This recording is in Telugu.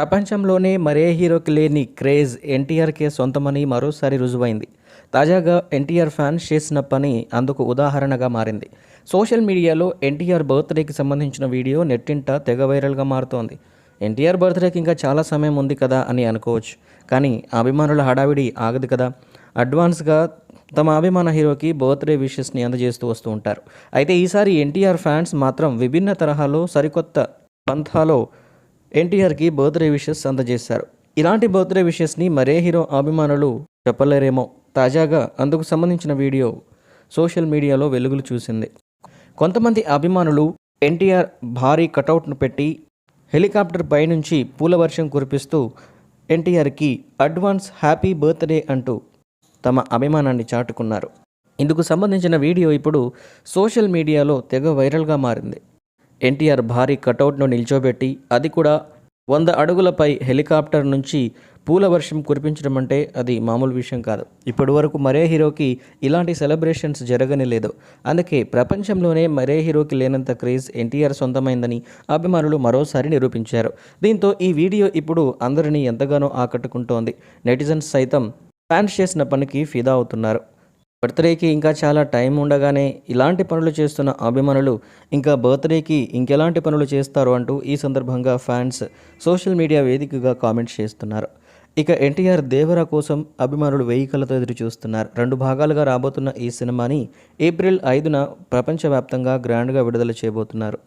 ప్రపంచంలోనే మరే హీరోకి లేని క్రేజ్ ఎన్టీఆర్కే సొంతమని మరోసారి రుజువైంది. తాజాగా ఎన్టీఆర్ ఫ్యాన్స్ చేసిన పని అందుకు ఉదాహరణగా మారింది. సోషల్ మీడియాలో ఎన్టీఆర్ బర్త్డేకి సంబంధించిన వీడియో నెట్టింట తెగ వైరల్గా మారుతోంది. ఎన్టీఆర్ బర్త్డేకి ఇంకా చాలా సమయం ఉంది కదా అని అనుకోవచ్చు. కానీ అభిమానుల హడావిడి ఆగదు కదా. అడ్వాన్స్గా తమ అభిమాన హీరోకి బర్త్డే విషెస్ని అందజేస్తూ వస్తూ ఉంటారు. అయితే ఈసారి ఎన్టీఆర్ ఫ్యాన్స్ మాత్రం విభిన్న తరహాలో సరికొత్త పంథాలో ఎన్టీఆర్కి బర్త్డే విషెస్ అందజేశారు. ఇలాంటి బర్త్డే విషెస్ని మరే హీరో అభిమానులు చెప్పలేరేమో. తాజాగా అందుకు సంబంధించిన వీడియో సోషల్ మీడియాలో వెలుగులు చూసింది. కొంతమంది అభిమానులు ఎన్టీఆర్ భారీ కటౌట్ను పెట్టి హెలికాప్టర్ పైనుంచి పూల వర్షం కురిపిస్తూ ఎన్టీఆర్కి అడ్వాన్స్ హ్యాపీ బర్త్డే అంటూ తమ అభిమానాన్ని చాటుకున్నారు. ఇందుకు సంబంధించిన వీడియో ఇప్పుడు సోషల్ మీడియాలో తెగ వైరల్గా మారింది. ఎన్టీఆర్ భారీ కటౌట్ను నిల్చోబెట్టి అది కూడా వంద అడుగులపై హెలికాప్టర్ నుంచి పూల వర్షం కురిపించడం అంటే అది మామూలు విషయం కాదు. ఇప్పటి వరకు మరే హీరోకి ఇలాంటి సెలబ్రేషన్స్ జరగని లేదు. అందుకే ప్రపంచంలోనే మరే హీరోకి లేనంత క్రేజ్ ఎన్టీఆర్ సొంతమైందని అభిమానులు మరోసారి నిరూపించారు. దీంతో ఈ వీడియో ఇప్పుడు అందరినీ ఎంతగానో ఆకట్టుకుంటోంది. నెటిజన్స్ సైతం ఫ్యాన్స్ చేసిన పనికి ఫిదా అవుతున్నారు. బర్త్డేకి ఇంకా చాలా టైం ఉండగానే ఇలాంటి పనులు చేస్తున్న అభిమానులు ఇంకా బర్త్డేకి ఇంకెలాంటి పనులు చేస్తారు అంటూ ఈ సందర్భంగా ఫ్యాన్స్ సోషల్ మీడియా వేదికగా కామెంట్స్ చేస్తున్నారు. ఇక ఎన్టీఆర్ దేవర కోసం అభిమానులు వెయ్యి కళ్ళతో ఎదురు చూస్తున్నారు. రెండు భాగాలుగా రాబోతున్న ఈ సినిమాని ఏప్రిల్ ఐదున ప్రపంచవ్యాప్తంగా గ్రాండ్గా విడుదల చేయబోతున్నారు.